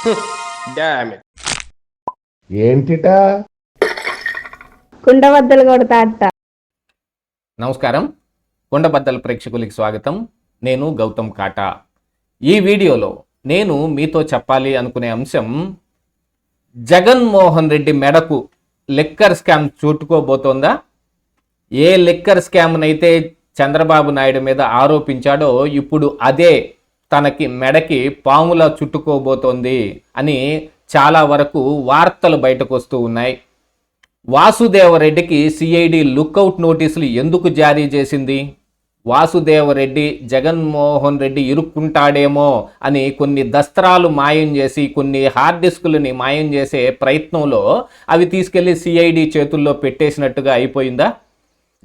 ఏంటిటా? కుండబద్దలు కొడతా అట్ట నమస్కారం. కొండబద్దల ప్రేక్షకులకి స్వాగతం. నేను గౌతమ్ కాటా. ఈ వీడియోలో నేను మీతో చెప్పాలి అనుకునే అంశం జగన్మోహన్ రెడ్డి మెడకు లిక్కర్ స్కామ్ చుట్టుకోబోతోందా? ఏ లిక్కర్ స్కామ్నైతే చంద్రబాబు నాయుడు మీద ఆరోపించాడో ఇప్పుడు అదే తనకి మెడకి పాములా చుట్టుకోబోతోంది అని చాలా వరకు వార్తలు బయటకు వస్తూ ఉన్నాయి. వాసుదేవరెడ్డికి సిఐడి లుక్అవుట్ నోటీసులు ఎందుకు జారీ చేసింది? వాసుదేవరెడ్డి జగన్మోహన్ రెడ్డి ఇరుక్కుంటాడేమో అని కొన్ని దస్త్రాలు మాయం చేసి కొన్ని హార్డ్ డిస్కులని మాయం చేసే ప్రయత్నంలో అవి తీసుకెళ్ళి సిఐడి చేతుల్లో పెట్టేసినట్టుగా అయిపోయిందా?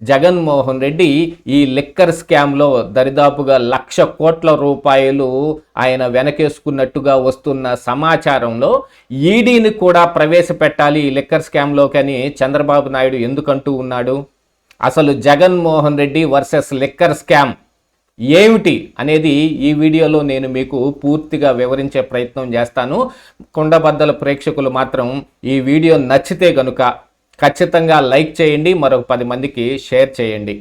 జగన్మోహన్ రెడ్డి ఈ లిక్కర్ స్కామ్లో దరిదాపుగా లక్ష కోట్ల రూపాయలు ఆయన వెనకేసుకున్నట్టుగా వస్తున్న సమాచారంలో ఈడీని కూడా ప్రవేశపెట్టాలి ఈ లిక్కర్ స్కామ్లోకి అని చంద్రబాబు నాయుడు ఎందుకంటూ ఉన్నాడు? అసలు Jaganmohan Reddy versus liquor scam ఏమిటి అనేది ఈ వీడియోలో నేను మీకు పూర్తిగా వివరించే ప్రయత్నం చేస్తాను. కుండబద్దల ప్రేక్షకులు మాత్రం ఈ వీడియో నచ్చితే గనుక ఖచ్చితంగా లైక్ చేయండి మరొక పది మందికి షేర్ చేయండి.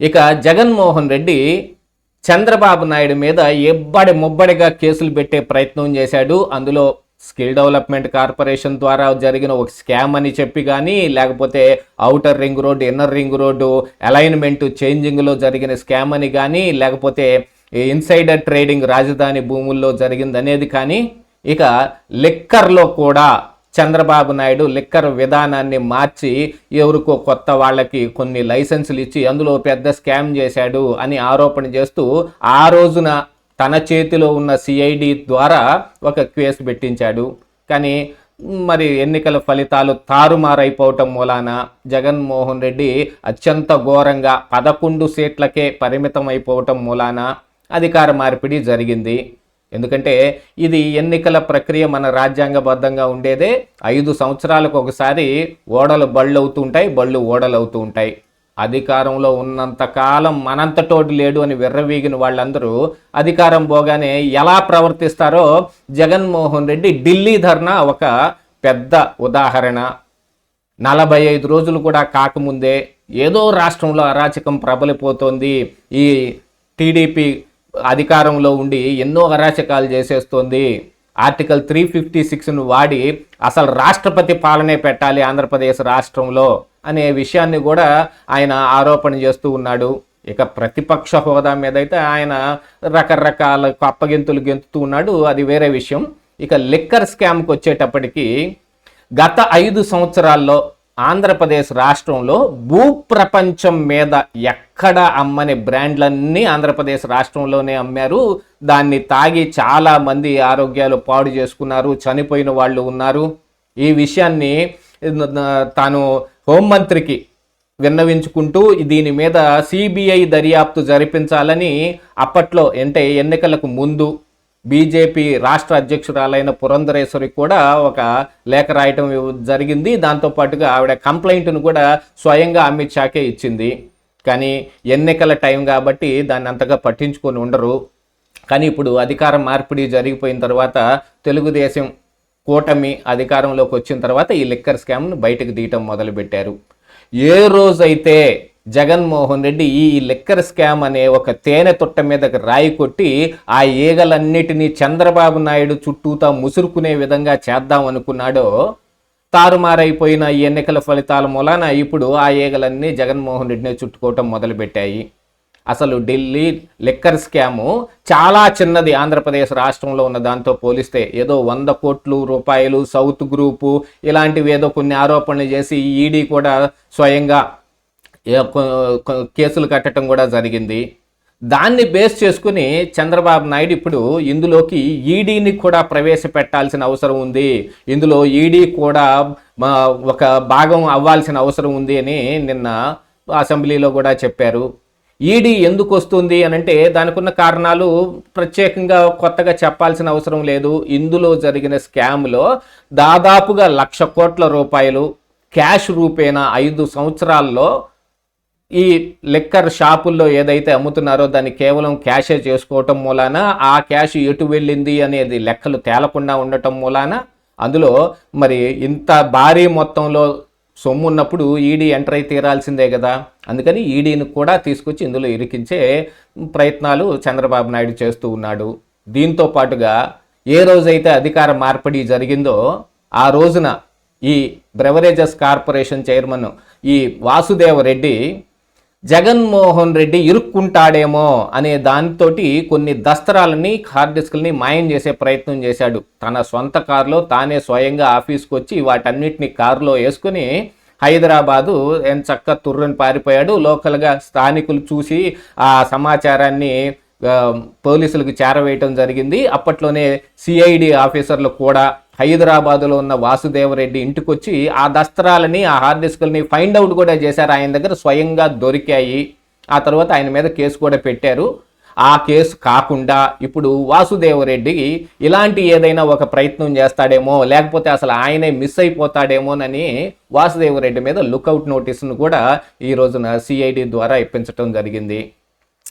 ఇక జగన్మోహన్ రెడ్డి చంద్రబాబు నాయుడు మీద ఎబ్బడి ముబ్బడిగా కేసులు పెట్టే ప్రయత్నం చేశాడు. అందులో స్కిల్ డెవలప్మెంట్ కార్పొరేషన్ ద్వారా జరిగిన ఒక స్కామ్ అని చెప్పి కానీ లేకపోతే outer ring road inner ring road alignment చేంజింగ్లో జరిగిన స్కామ్ అని కానీ లేకపోతే ఇన్సైడర్ ట్రేడింగ్ రాజధాని భూముల్లో జరిగిందనేది కానీ ఇక లిక్కర్లో కూడా చంద్రబాబు నాయుడు లిక్కర్ విధానాన్ని మార్చి ఎవరికో కొత్త వాళ్ళకి కొన్ని లైసెన్సులు ఇచ్చి అందులో పెద్ద స్కామ్ చేశాడు అని ఆరోపణ చేస్తూ ఆ రోజున తన చేతిలో ఉన్న సిఐడి ద్వారా ఒక కేసు పెట్టించాడు. కానీ మరి ఎన్నికల ఫలితాలు తారుమారైపోవటం మూలాన జగన్మోహన్ రెడ్డి అత్యంత ఘోరంగా పదకొండు సీట్లకే పరిమితం అయిపోవటం మూలాన అధికార మార్పిడి జరిగింది. ఎందుకంటే ఇది ఎన్నికల ప్రక్రియ మన రాజ్యాంగబద్ధంగా ఉండేదే. ఐదు సంవత్సరాలకు ఒకసారి ఓడలు బళ్ళు అవుతూ ఉంటాయి బళ్ళు ఓడలు అవుతూ ఉంటాయి అధికారంలో ఉన్నంత కాలం మనంతటోటి లేడు అని విర్రవీగిన వాళ్ళందరూ అధికారం పోగానే ఎలా ప్రవర్తిస్తారో జగన్మోహన్ రెడ్డి ఢిల్లీ ధర్నా ఒక పెద్ద ఉదాహరణ. నలభై ఐదు రోజులు కూడా కాకముందే ఏదో రాష్ట్రంలో అరాచకం ప్రబలిపోతోంది. ఈ టీడీపీ అధికారంలో ఉండి ఎన్నో అరాచకాలు చేసేస్తోంది. ఆర్టికల్ త్రీ ఫిఫ్టీ సిక్స్ను వాడి అసలు రాష్ట్రపతి పాలనే పెట్టాలి ఆంధ్రప్రదేశ్ రాష్ట్రంలో అనే విషయాన్ని కూడా ఆయన ఆరోపణ చేస్తూ ఉన్నాడు. ఇక ప్రతిపక్ష హోదా మీద అయితే ఆయన రకరకాల అప్పగింతులు గెంతుతూ ఉన్నాడు. అది వేరే విషయం. ఇక లిక్కర్ స్కామ్కి వచ్చేటప్పటికి గత ఐదు సంవత్సరాల్లో ఆంధ్రప్రదేశ్ రాష్ట్రంలో భూప్రపంచం మీద ఎక్కడ అమ్మని బ్రాండ్లన్నీ ఆంధ్రప్రదేశ్ రాష్ట్రంలోనే అమ్మారు. దాన్ని తాగి చాలా మంది ఆరోగ్యాలు పాడు చేసుకున్నారు చనిపోయిన వాళ్ళు ఉన్నారు. ఈ విషయాన్ని తాను హోంమంత్రికి విన్నవించుకుంటూ దీని మీద సిబిఐ దర్యాప్తు జరిపించాలని అప్పట్లో అంటే ఎన్నికలకు ముందు బీజేపీ రాష్ట్ర అధ్యక్షురాలైన పురంధరేశ్వరి కూడా ఒక లేఖ రాయటం జరిగింది. దాంతోపాటుగా ఆవిడ కంప్లైంట్ను కూడా స్వయంగా అమిత్ షాకే ఇచ్చింది. కానీ ఎన్నికల టైం కాబట్టి దాన్ని అంతగా పట్టించుకొని ఉండరు. కానీ ఇప్పుడు అధికార మార్పిడి జరిగిపోయిన తర్వాత తెలుగుదేశం కూటమి అధికారంలోకి వచ్చిన తర్వాత ఈ లిక్కర్ స్కామ్ను బయటకు తీయటం మొదలుపెట్టారు. ఏ రోజైతే జగన్మోహన్ రెడ్డి ఈ లిక్కర్ స్కామ్ అనే ఒక తేనె తొట్ట మీదకి రాయి కొట్టి ఆ ఈగలన్నిటినీ చంద్రబాబు నాయుడు చుట్టూతా ముసురుకునే విధంగా చేద్దాం అనుకున్నాడో తారుమారైపోయిన ఈ ఎన్నికల ఫలితాల మూలాన ఇప్పుడు ఆ ఈగలన్నీ జగన్మోహన్ రెడ్డిని చుట్టుకోవటం మొదలుపెట్టాయి. అసలు ఢిల్లీ లిక్కర్ స్కాము చాలా చిన్నది. ఆంధ్రప్రదేశ్ రాష్ట్రంలో ఉన్న దాంతో పోలిస్తే ఏదో వంద కోట్లు రూపాయలు సౌత్ గ్రూపు ఇలాంటివి ఏదో కొన్ని ఆరోపణలు చేసి ఈడీ కూడా స్వయంగా కేసులు కట్టడం కూడా జరిగింది. దాన్ని బేస్ చేసుకుని చంద్రబాబు నాయుడు ఇప్పుడు ఇందులోకి ఈడీని కూడా ప్రవేశపెట్టాల్సిన అవసరం ఉంది. ఇందులో ఈడీ కూడా ఒక భాగం అవ్వాల్సిన అవసరం ఉంది అని నిన్న అసెంబ్లీలో కూడా చెప్పారు. ఈడీ ఎందుకు వస్తుంది అని అంటే దానికి ఉన్న కారణాలు ప్రత్యేకంగా కొత్తగా చెప్పాల్సిన అవసరం లేదు. ఇందులో జరిగిన స్కామ్లో దాదాపుగా లక్ష కోట్ల రూపాయలు క్యాష్ రూపేణా ఐదు సంవత్సరాల్లో ఈ లిక్కర్ షాపుల్లో ఏదైతే అమ్ముతున్నారో దాన్ని కేవలం క్యాషే చేసుకోవటం మూలాన ఆ క్యాష్ ఎటు వెళ్ళింది అనేది లెక్కలు తేలకుండా ఉండటం మూలాన అందులో మరి ఇంత భారీ మొత్తంలో సొమ్ము ఉన్నప్పుడు ఈడీ ఎంటర్ అయి తీరాల్సిందే కదా. అందుకని ఈడీని కూడా తీసుకొచ్చి ఇందులో ఇరికించే ప్రయత్నాలు చంద్రబాబు నాయుడు చేస్తూ ఉన్నాడు. దీంతో పాటుగా ఏ రోజైతే అధికార మార్పిడి జరిగిందో ఆ రోజున ఈ బ్రెవరేజెస్ కార్పొరేషన్ చైర్మన్ ఈ వాసుదేవ రెడ్డి జగన్మోహన్ రెడ్డి ఇరుక్కుంటాడేమో అనే దానితోటి కొన్ని దస్త్రాలని హార్డ్ డిస్క్లని మాయం చేసే ప్రయత్నం చేశాడు. తన సొంత కారులో తానే స్వయంగా ఆఫీస్కి వచ్చి వాటన్నిటిని కారులో వేసుకుని హైదరాబాదు ఎంత చక్క తుర్రని పారిపోయాడు. లోకల్గా స్థానికులు చూసి ఆ సమాచారాన్ని పోలీసులకు చేరవేయటం జరిగింది. అప్పట్లోనే సిఐడి ఆఫీసర్లు కూడా హైదరాబాద్లో ఉన్న వాసుదేవరెడ్డి ఇంటికి వచ్చి ఆ దస్త్రాలని ఆ హార్డ్ డిస్కుల్ని ఫైండ్ అవుట్ కూడా చేశారు. ఆయన దగ్గర స్వయంగా దొరికాయి. ఆ తర్వాత ఆయన మీద కేసు కూడా పెట్టారు. ఆ కేసు కాకుండా ఇప్పుడు వాసుదేవరెడ్డి ఇలాంటి ఏదైనా ఒక ప్రయత్నం చేస్తాడేమో లేకపోతే అసలు ఆయనే మిస్ అయిపోతాడేమోనని వాసుదేవరెడ్డి మీద లుకౌట్ నోటీసును కూడా ఈ రోజున సిఐడి ద్వారా ఇప్పించడం జరిగింది.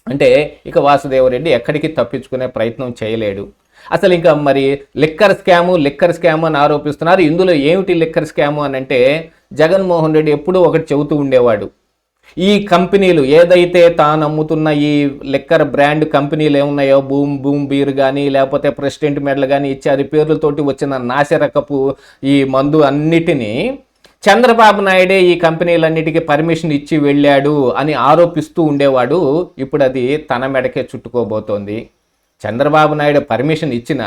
అంటే ఇక వాసుదేవరెడ్డి ఎక్కడికి తప్పించుకునే ప్రయత్నం చేయలేడు. అసలు ఇంకా మరి లిక్కర్ స్కాము లిక్కర్ స్కామ్ అని ఆరోపిస్తున్నారు. ఇందులో ఏమిటి లిక్కర్ స్కాము అని అంటే జగన్మోహన్ రెడ్డి ఎప్పుడూ ఒకటి చెబుతూ ఉండేవాడు. ఈ కంపెనీలు ఏదైతే తాను అమ్ముతున్న ఈ లిక్కర్ బ్రాండ్ కంపెనీలు ఏమున్నాయో బూమ్ బూమ్ బీర్ కానీ లేకపోతే ప్రెసిడెంట్ మెడల్ కానీ ఇచ్చారు పేర్లతోటి వచ్చిన నాశరకపు ఈ మందు అన్నిటినీ చంద్రబాబు నాయుడే ఈ కంపెనీలన్నిటికీ పర్మిషన్ ఇచ్చి వెళ్ళాడు అని ఆరోపిస్తూ ఉండేవాడు. ఇప్పుడు అది తన మెడకే చుట్టుకోబోతోంది. చంద్రబాబు నాయుడు పర్మిషన్ ఇచ్చిన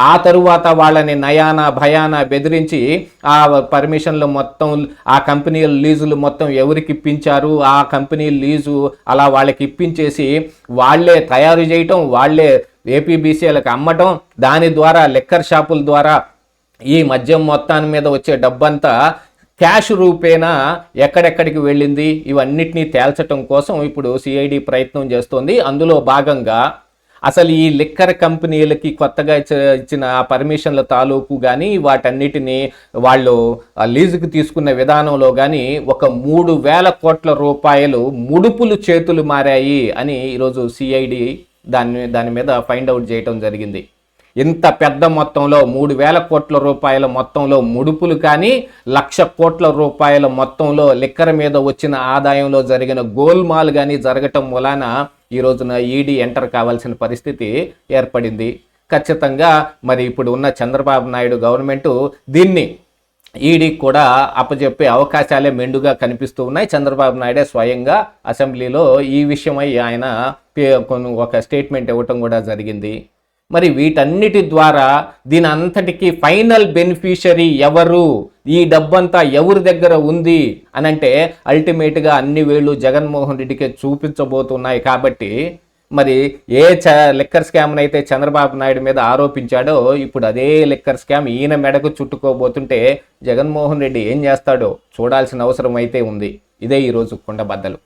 ఆ తరువాత వాళ్ళని నయాన భయాన బెదిరించి ఆ పర్మిషన్లు మొత్తం ఆ కంపెనీల లీజులు మొత్తం ఎవరికి ఇప్పించారు? ఆ కంపెనీ లీజు అలా వాళ్ళకి ఇప్పించేసి వాళ్ళే తయారు చేయటం వాళ్ళే ఏపీబీసీలకు అమ్మటం దాని ద్వారా లెక్కర్ షాపుల ద్వారా ఈ మద్యం మొత్తాన్ని మీద వచ్చే డబ్బంతా క్యాష్ రూపేణా ఎక్కడెక్కడికి వెళ్ళింది? ఇవన్నిటినీ తేల్చటం కోసం ఇప్పుడు సిఐడి ప్రయత్నం చేస్తోంది. అందులో భాగంగా అసలు ఈ లిక్కర్ కంపెనీలకి కొత్తగా ఇచ్చిన పర్మిషన్ల తాలూకు కానీ వాటన్నిటిని వాళ్ళు లీజుకు తీసుకున్న విధానంలో కానీ ఒక మూడు వేల కోట్ల రూపాయలు ముడుపులు చేతులు మారాయి అని ఈరోజు సిఐడి దాని దాని మీద ఫైండ్ అవుట్ చేయటం జరిగింది. ఇంత పెద్ద మొత్తంలో మూడు వేల కోట్ల రూపాయల మొత్తంలో ముడుపులు కానీ లక్ష కోట్ల రూపాయల మొత్తంలో లిక్కర్ మీద వచ్చిన ఆదాయంలో జరిగిన గోల్మాల్ కానీ జరగటం వలన ఈ రోజున ఈడీ ఎంటర్ కావాల్సిన పరిస్థితి ఏర్పడింది. ఖచ్చితంగా మరి ఇప్పుడు ఉన్న చంద్రబాబు నాయుడు గవర్నమెంటు దీన్ని ఈడీకి కూడా అప్పచెప్పే అవకాశాలే మెండుగా కనిపిస్తూ ఉన్నాయి. చంద్రబాబు నాయుడే స్వయంగా అసెంబ్లీలో ఈ విషయమై ఆయన పే- కొన్ని ఒక స్టేట్మెంట్ ఇవ్వటం కూడా జరిగింది. మరి వీటన్నిటి ద్వారా దీని అంతటికి ఫైనల్ బెనిఫిషరీ ఎవరు? ఈ డబ్బంతా ఎవరి దగ్గర ఉంది? అని అంటే అల్టిమేట్గా అన్ని వేళ్ళు జగన్మోహన్ రెడ్డికే చూపించబోతున్నాయి కాబట్టి మరి ఏ చ లిక్కర్ స్కామ్ని అయితే చంద్రబాబు నాయుడు మీద ఆరోపించాడో ఇప్పుడు అదే లిక్కర్ స్కామ్ ఈయన మెడకు చుట్టుకోబోతుంటే జగన్మోహన్ రెడ్డి ఏం చేస్తాడో చూడాల్సిన అవసరం అయితే ఉంది. ఇదే ఈరోజు కుండబద్దలు.